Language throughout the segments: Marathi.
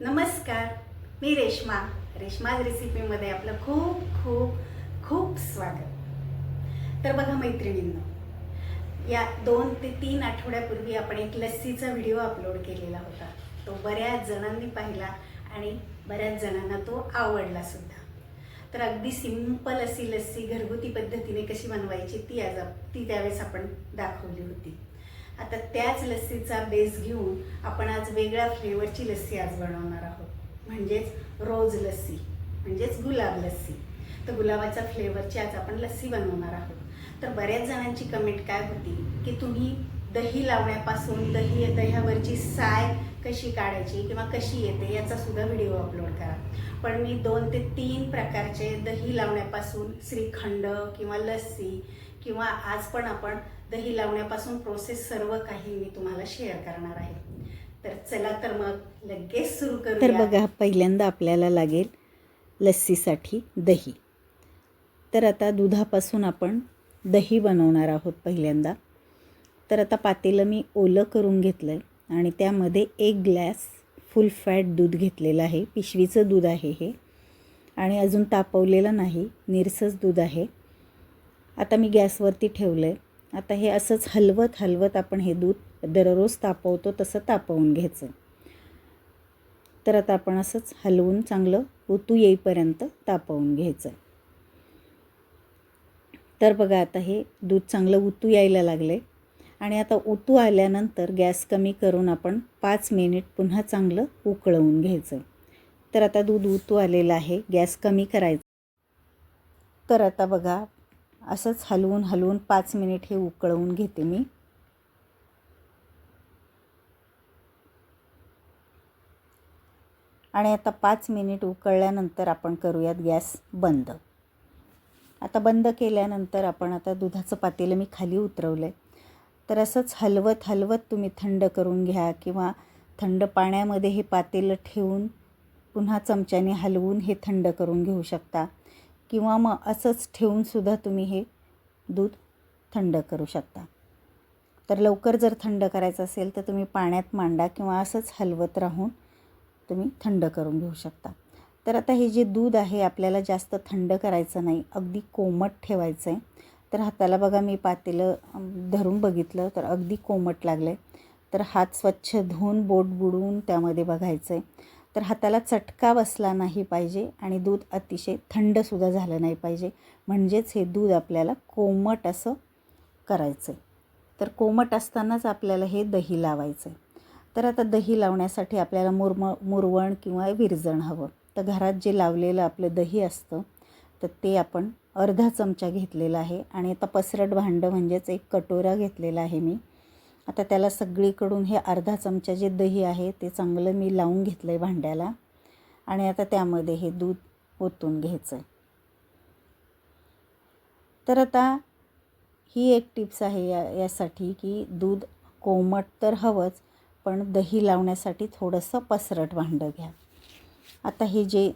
नमस्कार मी रेश्मा. रेश्माज रेसिपीमध्ये आपलं खूप खूप खूप स्वागत. तर बघा मैत्रिणींनो या दोन ते तीन आठवड्यापूर्वी आपण एक लस्सीचा व्हिडिओ अपलोड केलेला होता. तो बऱ्याच जणांनी पाहिला आणि बऱ्याच जणांना तो आवडला सुद्धा. तर अगदी सिंपल अशी लस्सी घरगुती पद्धतीने कशी बनवायची ती आज ती त्यावेळेस आपण दाखवली होती. आता त्याच लस्सीचा बेस घेऊन आपण आज वेगळ्या फ्लेवरची लस्सी आज बनवणार आहोत. म्हणजेच रोज लस्सी म्हणजेच गुलाब लस्सी. तर गुलाबाच्या फ्लेवरची आज आपण लस्सी बनवणार आहोत. तर बऱ्याच जणांची कमेंट काय होती? की तुम्ही दही लावण्यापासून दही दह्यावरची साय कशी काढायची किंवा कशी येते याचा सुद्धा व्हिडिओ अपलोड करा. पण मी दोन ते तीन प्रकारचे दही लावण्यापासून श्रीखंड किंवा लस्सी किंवा आज पण आपण दही लावण्यापासून प्रोसेस सर्व काही मी तुम्हाला शेअर करणार आहे. तर चला तर मग लगेच सुरू तर बघा पहिल्यांदा आपल्याला लागेल लस्सीसाठी दही. तर आता दुधापासून आपण दही बनवणार आहोत पहिल्यांदा. तर आता पातेलं मी ओलं करून घेतलं आहे आणि त्यामध्ये एक ग्लॅस फुल फॅट दूध घेतलेलं आहे. पिशवीचं दूध आहे हे. आणि अजून तापवलेलं नाही निरसच दूध आहे. आता मी गॅसवरती ठेवलं आहे आता हे असंच हलवत हलवत आपण हे दूध दररोज तापवतो तसं तापवून घ्यायचं. तर आता आपण असंच हलवून चांगलं उतू येईपर्यंत तापवून घ्यायचं. तर बघा आता हे दूध चांगलं उतू यायला लागले आणि आता उतू आल्यानंतर गॅस कमी करून आपण पाच मिनिट पुन्हा चांगलं उकळवून घ्यायचं. तर आता दूध उतू आलेलं आहे गॅस कमी करायचा. तर आता बघा असंच हलवून हलवून पाच मिनिट हे उकळवून घेते मी. आणि आता पाच मिनिट उकळल्यानंतर आपण करूयात गॅस बंद. आता बंद केल्यानंतर आपण आता दुधाचं पातेलं मी खाली उतरवलं आहे तर असंच हलवत हलवत तुम्ही थंड करून घ्या किंवा थंड पाण्यामध्ये हे पातेलं ठेवून पुन्हा चमच्याने हलवून हे थंड करून घेऊ शकता. किंवा मग असंच ठेवूनसुद्धा तुम्ही हे दूध थंड करू शकता. तर लवकर जर थंड करायचं असेल तर तुम्ही पाण्यात मांडा किंवा असंच हलवत राहून तुम्ही थंड करून घेऊ शकता. तर आता हे जे दूध आहे आपल्याला जास्त थंड करायचं नाही अगदी कोमट ठेवायचं आहे. तर हाताला बघा मी पातेलं धरून बघितलं तर अगदी कोमट लागलं आहे तर हात स्वच्छ धुवून बोट बुडवून त्यामध्ये बघायचं आहे तर हाताला चटका बसला नाही पाहिजे आणि दूध अतिशय थंडसुद्धा झालं नाही पाहिजे. म्हणजेच हे दूध आपल्याला कोमट असं करायचं आहे तर कोमट असतानाच आपल्याला हे दही लावायचं आहे तर आता दही लावण्यासाठी आपल्याला मुरम मुरवण किंवा विरजण हवं. तर घरात जे लावलेलं आपलं दही असतं तर ते आपण अर्धा चमचा घेतलेला आहे. आणि आता पसरट भांडं म्हणजेच एक कटोरा घेतलेला आहे मी. आता त्याला सगळीकडून हे अर्धा चमचा जे दही आहे ते चांगलं मी लावून घेतलं आहे भांड्याला. आणि आता त्यामध्ये हे दूध ओतून घ्यायचं आहे तर आता ही एक टिप्स आहे या यासाठी की दूध कोमट तर हवंच पण दही लावण्यासाठी थोडंसं पसरट भांडं घ्या. आता हे जे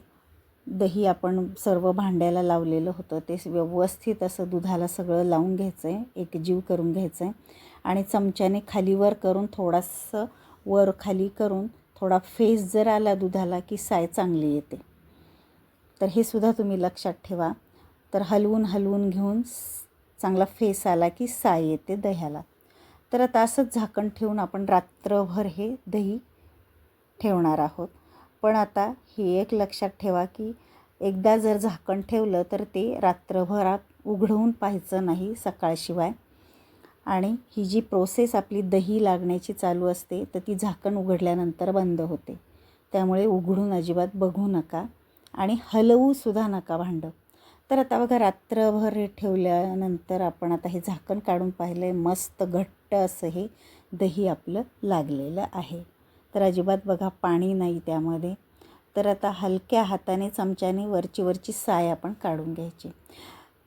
दही आपण सर्व भांड्याला लावलेलं होतं. ते व्यवस्थित असं दुधाला सगळं लावून घ्यायचं आहे एकजीव करून घ्यायचं आहे आणि चमच्याने खालीवर करून थोडंसं वर खाली करून थोडा फेस जर आला दुधाला की साय चांगली येते. तर हे सुद्धा तुम्ही लक्षात ठेवा. तर हलवून हलवून घेऊन स- चांगला फेस आला की साय येते दह्याला. तर आता असंच झाकण ठेवून आपण रात्रभर हे दही ठेवणार आहोत. पण आता हे एक लक्षात ठेवा की एकदा जर झाकण ठेवलं तर ते रात्रभरात उघडवून पाहायचं नाही सकाळशिवाय. आणि ही जी प्रोसेस आपली दही लागण्याची चालू असते तर ती झाकण उघडल्यानंतर बंद होते. त्यामुळे उघडून अजिबात बघू नका आणि हलवूसुद्धा नका भांडं. तर आता बघा रात्रभर हे ठेवल्यानंतर आपण आता हे झाकण काढून पाहिलं आहे मस्त घट्ट असं हे दही आपलं लागलेलं आहे. तर अजिबात बघा पाणी नाही त्यामध्ये. तर आता हलक्या हाताने चमच्याने वरची वरची साय आपण काढून घ्यायची.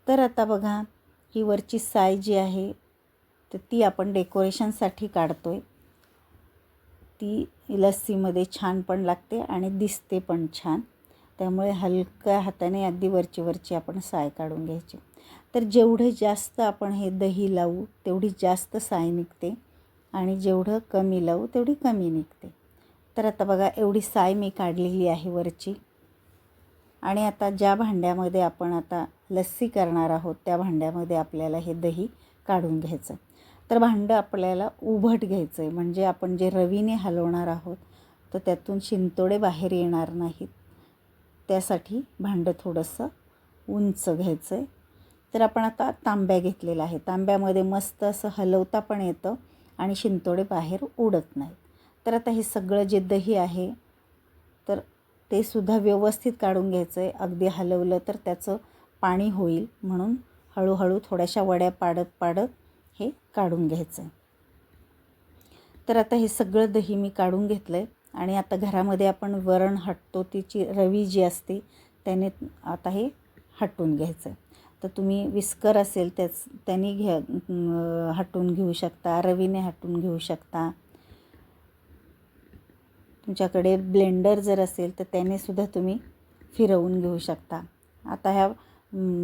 तर आता बघा ही वरची साय जी आहे तर ती आपण डेकोरेशनसाठी काढतो आहे ती लस्सीमध्ये छान पण लागते आणि दिसते पण छान. त्यामुळे हलक्या हाताने अगदी वरची वरची आपण साय काढून घ्यायची. तर जेवढे जास्त आपण हे दही लावू तेवढी जास्त साय निघते. आणि जेवढं कमी लावू तेवढी कमी निघते. तर आता बघा एवढी साय मी काढलेली आहे वरची. आणि आता ज्या भांड्यामध्ये आपण आता लस्सी करणार आहोत त्या भांड्यामध्ये आपल्याला हे दही काढून घ्यायचं. तर भांडं आपल्याला उभट घ्यायचं आहे म्हणजे आपण जे रवीने हलवणार आहोत तर त्यातून शिंतोडे बाहेर येणार नाहीत. त्यासाठी भांडं थोडंसं उंच घ्यायचं आहे तर आपण आता तांब्या घेतलेला आहे तांब्यामध्ये मस्त असं हलवता पण येतं. आणि शिंतोडे बाहेर उडत नाहीत. तर आता हे सगळं जे दही आहे तर ते सुद्धा व्यवस्थित काढून घ्यायचं आहे अगदी हलवलं तर त्याचं पाणी होईल म्हणून हळूहळू थोड्याशा वड्या पाडत पाडत हे काढून घ्यायचं आहे तर आता हे सगळं दही मी काढून घेतलं आहे आणि आता घरामध्ये आपण वरण हटतो तिची रवी जी असते त्याने आता हे हटून घ्यायचं आहे तर तुम्ही विस्कर असेल त्याच त्यांनी घ्या हटवून हटून घेऊ शकता रवीने हटून घेऊ शकता. तुमच्याकडे ब्लेंडर जर असेल तर त्याने सुद्धा तुम्ही फिरवून घेऊ शकता. आता ह्या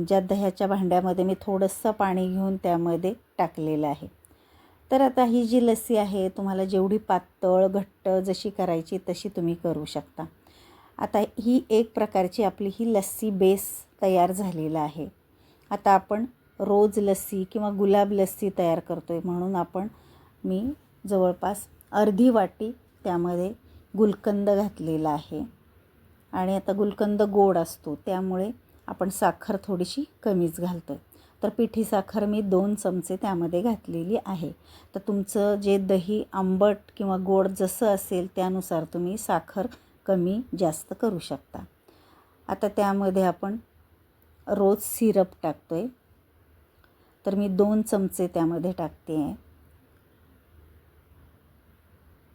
ज्या दह्याच्या भांड्यामध्ये मी थोडंसं पाणी घेऊन त्यामध्ये टाकलेलं आहे. तर आता ही जी लस्सी आहे तुम्हाला जेवढी पातळ घट्ट जशी करायची तशी तुम्ही करू शकता. आता ही एक प्रकारची आपली ही लस्सी बेस तयार झालेला आहे. आता आपण रोज लस्सी किंवा गुलाब लस्सी तयार करतो आहे म्हणून आपण मी जवळपास अर्धी वाटी त्यामध्ये गुलकंद घातलेला आहे. आणि आता गुलकंद गोड असतो त्यामुळे आपण साखर थोडीशी कमीच घालतो आहे तर पिठी साखर मी दोन चमचे त्यामध्ये घातलेली आहे. तर तुमचं जे दही आंबट किंवा गोड जसं असेल त्यानुसार तुम्ही साखर कमी जास्त करू शकता. आता त्यामध्ये आपण रोज सिरप टाकतो आहे तर मी दोन चमचे त्यामध्ये टाकते आहे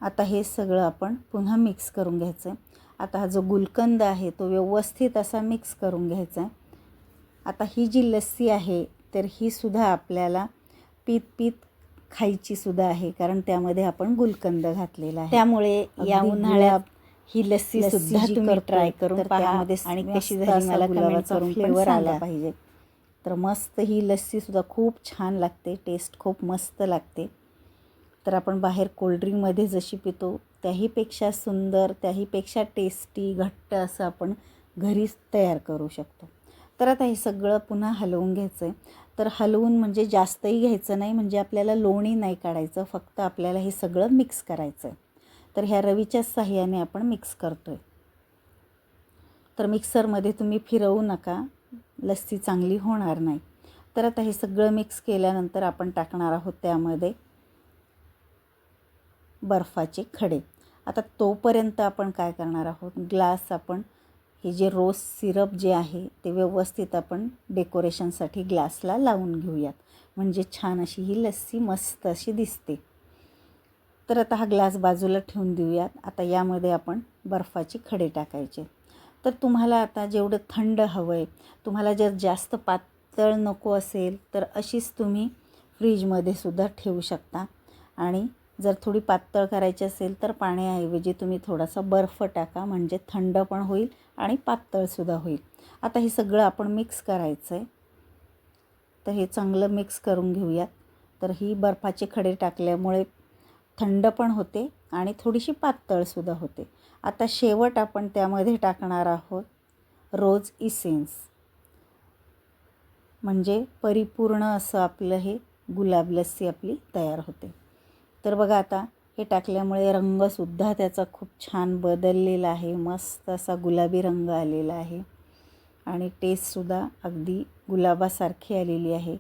आता हे सगळं आपण पुन्हा मिक्स करून घ्यायचं आहे आता हा जो गुलकंद आहे तो व्यवस्थित असा मिक्स करून घ्यायचा आहे आता ही जी लस्सी आहे तर ही सुद्धा आपल्याला पीत पीत खायची सुद्धा आहे कारण त्यामध्ये आपण गुलकंद घातलेला आहे. त्यामुळे या अगदी उन्हाळ्यात ही लस्सी सुद्धा तुम्ही ट्राय करून पहा त्यामध्ये आणि कशी झाली मला गुलाबाचा फ्लेवर आला. पाहिजे तर मस्त ही लस्सीसुद्धा खूप छान लागते टेस्ट खूप मस्त लागते. तर आपण बाहेर कोल्ड्रिंकमध्ये जशी पितो त्याहीपेक्षा सुंदर त्याहीपेक्षा टेस्टी घट्ट असं आपण घरीच तयार करू शकतो. तर आता हे सगळं पुन्हा हलवून घ्यायचं आहे तर हलवून म्हणजे जास्तही घ्यायचं नाही म्हणजे आपल्याला लोणी नाही काढायचं फक्त आपल्याला हे सगळं मिक्स करायचं आहे तर ह्या रवीच्याच साह्याने आपण मिक्स करतो आहे तर मिक्सरमध्ये तुम्ही फिरवू नका. लस्सी चांगली होणार नाही. तर आता हे सगळं मिक्स केल्यानंतर आपण टाकणार आहोत त्यामध्ये बर्फाचे खडे. आता तोपर्यंत आपण काय करणार आहोत? ग्लास आपण हे जे रोज सिरप जे आहे ते व्यवस्थित आपण डेकोरेशनसाठी ग्लासला लावून घेऊयात. म्हणजे छान अशी ही लस्सी मस्त अशी दिसते. तर आता हा ग्लास बाजूला ठेवून देऊयात. आता यामध्ये आपण बर्फाचे खडे टाकायचे. तर तुम्हाला आता जेवढं थंड हवं आहे तुम्हाला जर जास्त पातळ नको असेल तर अशीच तुम्ही फ्रीजमध्ये सुद्धा ठेवू शकता. आणि जर थोडी पातळ करायची असेल तर पाण्याऐवजी तुम्ही थोडासा बर्फ टाका म्हणजे थंड पण होईल आणि पातळसुद्धा होईल. आता हे सगळं आपण मिक्स करायचं आहे तर हे चांगलं मिक्स करून घेऊयात. तर ही बर्फाचे खडे टाकल्यामुळे थंड पण होते आणि थोडीशी पातळसुद्धा होते. आता शेवट आपण त्यामध्ये टाकणार आहोत रोज इसेन्स. म्हणजे परिपूर्ण असं आपलं हे गुलाब लस्सी आपली तयार होते. तर बघा आता हे टाकल्यामुळे रंगसुद्धा त्याचा खूप छान बदललेला आहे. मस्त असा गुलाबी रंग आलेला आहे. आणि टेस्टसुद्धा अगदी गुलाबासारखी आलेली आहे.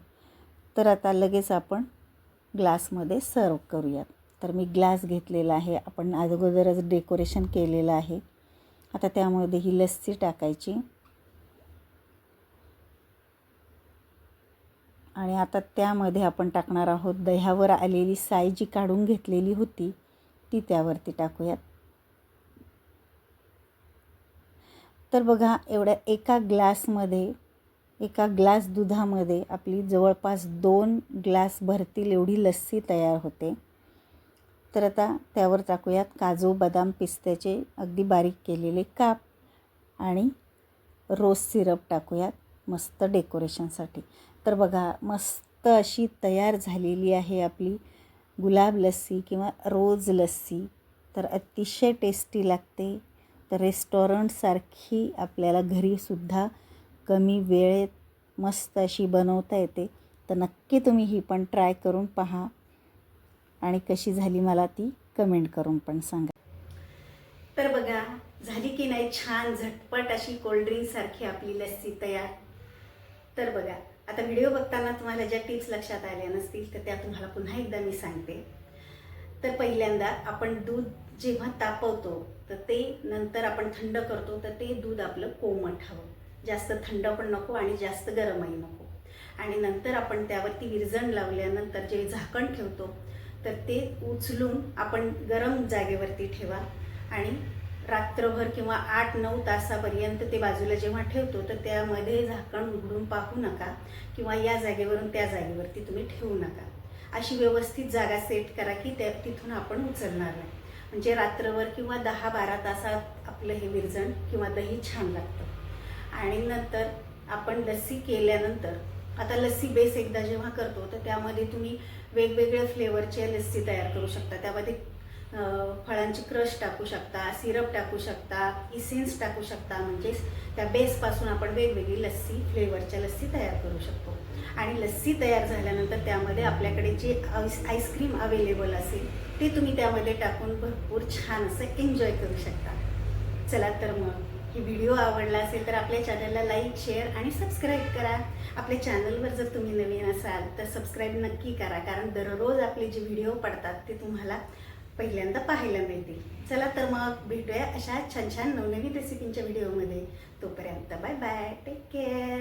तर आता लगेच आपण ग्लासमध्ये सर्व करूयात. तर मी ग्लास घेतलेला आहे. आपण अगोदरच डेकोरेशन केलेलं आहे. आता त्यामध्ये ही लस्सी टाकायची. आणि आता त्यामध्ये आपण टाकणार आहोत दह्यावर आलेली साय जी काढून घेतलेली होती ती त्यावरती टाकूयात. तर बघा एवढ्या एका ग्लासमध्ये एका ग्लास दुधामध्ये आपली जवळपास दोन ग्लास भरतील एवढी लस्सी तयार होते. तर आता त्यावर टाकूयात काजू बदाम पिस्त्याचे अगदी बारीक केलेले काप आणि रोज सिरप टाकूयात मस्त डेकोरेशनसाठी. तर बघा मस्त अशी तयार झालेली आहे आपली गुलाब लस्सी किंवा रोज लस्सी. तर अतिशय टेस्टी लागते. तर रेस्टॉरंटसारखी आपल्याला घरीसुद्धा कमी वेळेत मस्त अशी बनवता येते. तर नक्की तुम्ही ही पण ट्राय करून पहा. आणि कशी झाली मला ती कमेंट करून पण सांगा. तर बघा झाली की नाही छान झटपट अशी कोल्ड्रिंकसारखी आपली लस्सी तयार. तर बघा आता व्हिडिओ बघताना तुम्हाला ज्या टिप्स लक्षात आल्या नसतील तर त्या तुम्हाला पुन्हा एकदा मी सांगते. तर पहिल्यांदा आपण दूध जेव्हा तापवतो तर ते नंतर आपण थंड करतो तर ते दूध आपलं कोमट हवं. जास्त थंड पण नको आणि जास्त गरमही नको. आणि नंतर आपण त्यावरती विरजण लावल्यानंतर जे झाकण ठेवतो तर ते उचलून आपण गरम जागेवरती ठेवा आणि रात्रभर किंवा आठ नऊ तासापर्यंत ते बाजूला जेव्हा ठेवतो तर त्यामध्ये झाकण उघडून पाहू नका किंवा या जागेवरून त्या जागेवरती तुम्ही ठेवू नका. अशी व्यवस्थित जागा सेट करा की त्या तिथून आपण उचलणार नाही. म्हणजे रात्रभर किंवा दहा बारा तासात आपलं हे विरजण किंवा दही छान लागतं. आणि नंतर आपण लस्सी केल्यानंतर आता लस्सी बेस एकदा जेव्हा करतो तर त्यामध्ये तुम्ही वेगवेगळ्या फ्लेवरचे लस्सी तयार करू शकता. त्यामध्ये फळांची क्रश टाकू शकता सिरप टाकू शकता इसेन्स टाकू शकता. म्हणजेच त्या बेसपासून आपण वेगवेगळी लस्सी फ्लेवरच्या लस्सी तयार करू शकतो. आणि लस्सी तयार झाल्यानंतर त्यामध्ये आपल्याकडे जे आईस आईस्क्रीम अवेलेबल असेल ते तुम्ही त्यामध्ये टाकून भरपूर छान असं एन्जॉय करू शकता. चला तर मग. ही व्हिडिओ आवडला असेल तर आपल्या चॅनलला लाईक शेअर आणि सबस्क्राईब करा. आपल्या चॅनलवर जर तुम्ही नवीन असाल तर सबस्क्राईब नक्की करा. कारण दररोज आपले जे व्हिडिओ पडतात ते तुम्हाला पहिल्यांदा पाहायला मिळतील. चला तर मग भेटूया अशा छान छान नवनवीन रेसिपींच्या व्हिडिओमध्ये तोपर्यंत बाय बाय टेक केअर